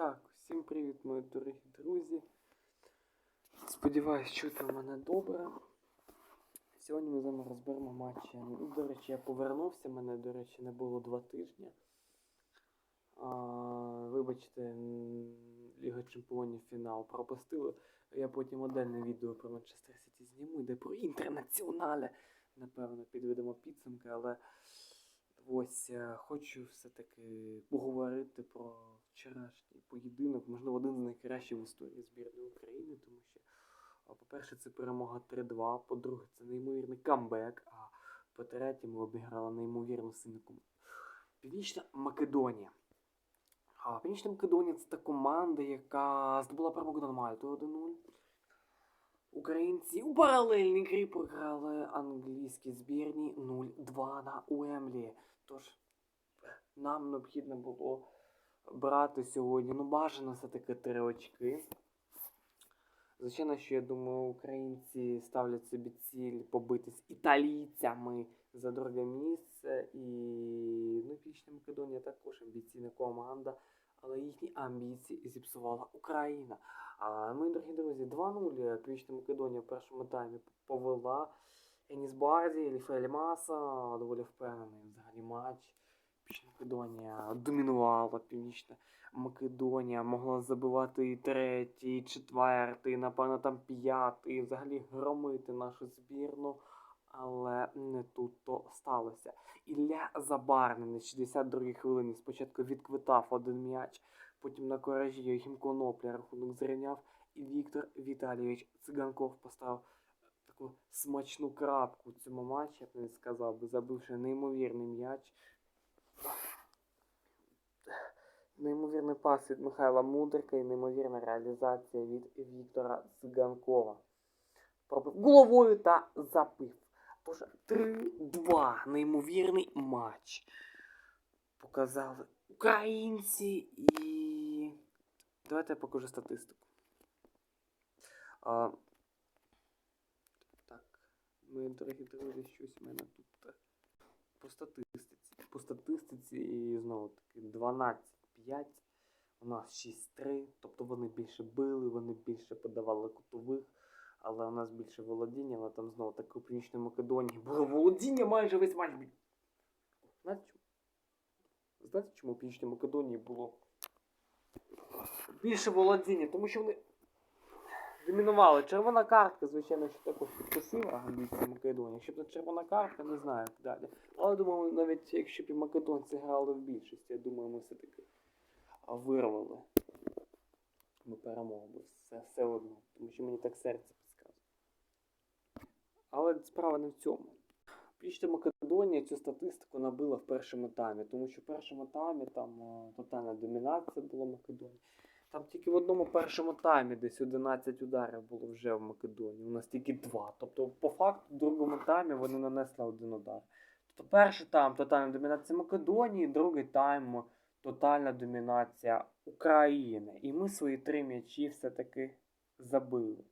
Так, всім привіт, мої дорогі друзі. Сподіваюсь, чути мене добре. Сьогодні ми з вами розберемо матчі. Ну, До речі, я повернувся, мене, до речі, не було два тижні. А, вибачте, Ліга Чемпіонів фінал пропустили. Я потім модельне відео про Манчестер Сіті зніму, де про інтернаціонале. Напевно, підведемо підсумки, але ось е, хочу все-таки поговорити про вчорашній поєдинок, можливо, один з найкращих в історії збірної України, тому що, по-перше, це перемога 3-2, по-друге, це неймовірний камбек, а по-третє, ми обіграли неймовірну сильну. Північна Македонія. А Північна Македонія це та команда, яка здобула перемогу над Мальтою 1-0. Українці у паралельній грі програли англійській збірні 0-2 на Уемлі. Тож нам необхідно було брати сьогодні, ну бажано все-таки три очки. Звичайно, що я думаю, українці ставлять собі ціль побитись італійцями за друге місце. І ну, Північна Македонія також амбіційна команда, але їхні амбіції зіпсувала Україна. А мої дорогі друзі, 2-0 Північна Македонія в першому таймі повела. Еніс Барді, Ліфель Маса, доволі впевнений взагалі матч. Північна Македонія домінувала Північна Македонія, могла забивати і третій, і четвертий, напевно, там п'ятий, і взагалі громити нашу збірну. Але не тут то сталося. Ілля Забарний на 62-й хвилині спочатку відквитав один м'яч, потім на коражі Йохім Конопля рахунок зрівняв, і Віктор Віталійович Циганков поставив таку смачну крапку в цьому матчі, я б навіть сказав би, забивши неймовірний м'яч. Неймовірний пас від Михайла Мудрика і неймовірна реалізація від Віктора Циганкова. Пробив головою та забив. Тож 3-2. Неймовірний матч. Показали українці і. Давайте я покажу статистику. Мої дорогі друзі, щось в мене тут е, по статистиці. По статистиці і знову таки 12-5. У нас 6-3. Тобто вони більше били, вони більше подавали кутових. Але у нас більше володіння, але там знову таки у Північній Македонії було володіння майже весь матч. Знаєте чому? Знаєте, чому у Північній Македонії було більше володіння? Тому що вони домінували. Червона картка, звичайно, що також підкосила англійська Македонія. Якщо б не червона картка, не знаю далі. Але думаю, навіть якщо б і македонці грали в більшості, я думаю, ми все-таки вирвали. Ми перемогли б все, одно. Тому що мені так серце підказує. Але справа не в цьому. Північна Македонія цю статистику набила в першому таймі, тому що в першому таймі там е, тотальна домінація була Македонії. Там тільки в одному першому таймі десь 11 ударів було вже в Македонії. У нас тільки два. Тобто, по факту, в другому таймі вони нанесли один удар. Тобто перший тайм тотальна домінація Македонії, другий тайм тотальна домінація України. І ми свої три м'ячі все-таки забили.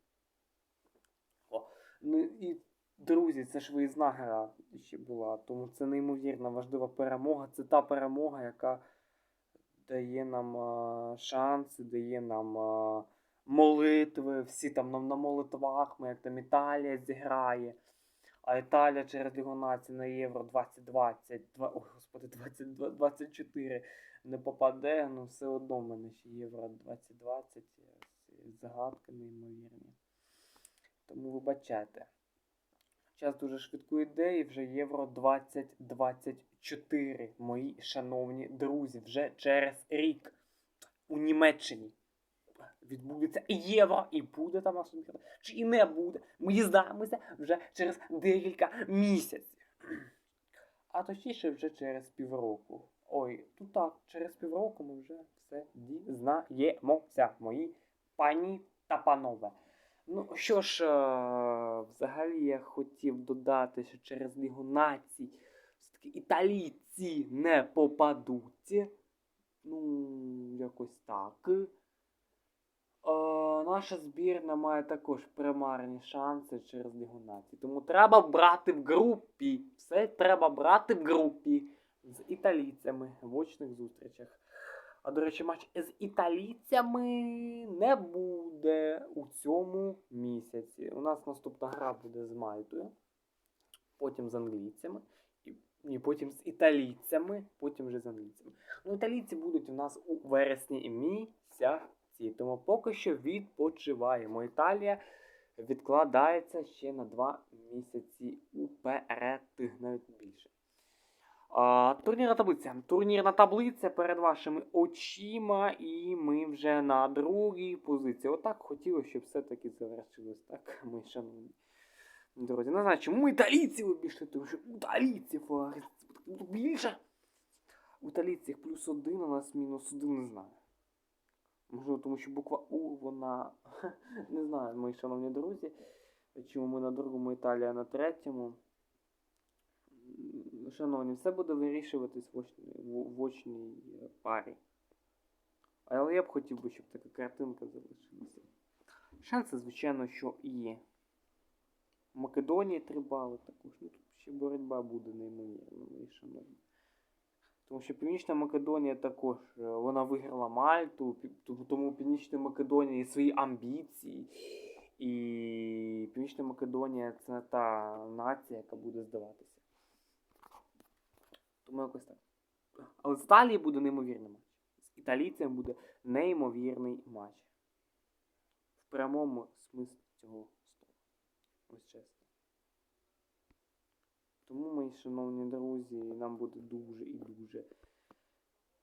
О, ну і друзі, це ж виїзна гра ще була, тому це неймовірно важлива перемога. Це та перемога, яка дає нам шанси, дає нам молитви. Всі там нам на молитвах, ми як там Італія зіграє. А Італія через Націй на Євро 2020, два, о, господи, 2024 не попаде, ну все одно в мене ще Євро 2020 е, загадки неймовірні. Тому вибачайте. Час дуже швидко йде і вже Євро 2024, мої шановні друзі, вже через рік у Німеччині відбудеться євро і буде там наша чи і не буде. Ми дізнаємося вже через декілька місяців. А точніше вже через півроку. Ой, тут так, через півроку ми вже все дізнаємося, мої пані та панове. Ну що ж, е, взагалі я хотів додати, що через Лігу націй все-таки італійці не попадуть. Ну, якось так. Е, наша збірна має також примарні шанси через Лігу націй. Тому треба брати в групі. Все треба брати в групі з італійцями в очних зустрічах. А до речі, матч з італійцями не буде у цьому місяці. У нас наступна гра буде з Мальтою, потім з англійцями, і, і потім з італійцями, потім вже з англійцями. Ну, італійці будуть у нас у вересні місяці, тому поки що відпочиваємо. Італія відкладається ще на два місяці уперед, навіть більше. Турнірна таблиця. Турнірна таблиця перед вашими очима, і ми вже на другій позиції. Отак хотілося, щоб все-таки завершилось так, ми шановні друзі. Не знаю, чому італійців обійшли, тому що італійців більше. У італійців плюс один, у нас мінус один, не знаю. Можливо, тому що буква У, вона. Не знаю, мої шановні друзі. Чому ми на другому Італія на третьому. Шановні, все буде вирішуватись в очній, в, очній е, парі. Але я б хотів би, щоб така картинка залишилася. Шанси, звичайно, що є. Македонії три бали також. Ну тут ще боротьба буде неймовірна, мої шановні. Тому що Північна Македонія також е, вона виграла Мальту, тому- Північної Македонії є свої амбіції. І Північна Македонія це та нація, яка буде здаватися. Тому якось так. Але з Італії буде неймовірний матч. З італійцем буде неймовірний матч. В прямому смислі цього слова. Ось чесно. Тому, мої шановні друзі, нам буде дуже і дуже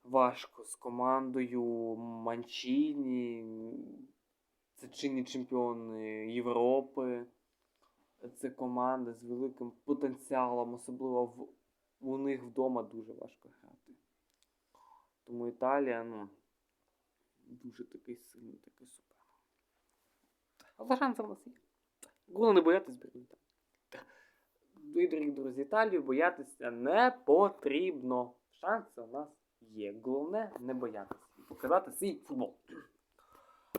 важко з командою Манчіні. Це чинні чемпіони Європи. Це команда з великим потенціалом, особливо в, у них вдома дуже важко грати. Тому Італія, ну, дуже такий сильний, такий супер. Але шанси в нас є. Головне не боятись збірної Італії. Дорогі друзі, Італію боятися не потрібно. Шанси у нас є. Головне не боятися. Показати свій футбол.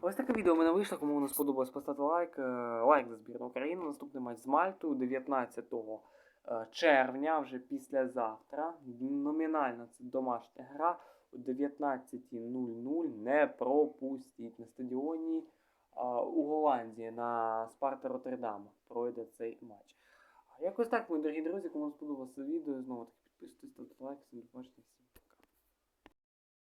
Ось таке відео в мене вийшло. Кому воно сподобалось, поставте лайк. Е, Лайк за збірну України. Наступний матч з Мальтою 19 е, червня, вже післязавтра. Номінально це домашня гра о 19.00. Не пропустіть на стадіоні а, у Голландії на Спарта Роттердам пройде цей матч. Якось так, мої дорогі друзі, кому сподобалося відео, знову таки підписуйтесь, ставте лайк, всім побачення, всім.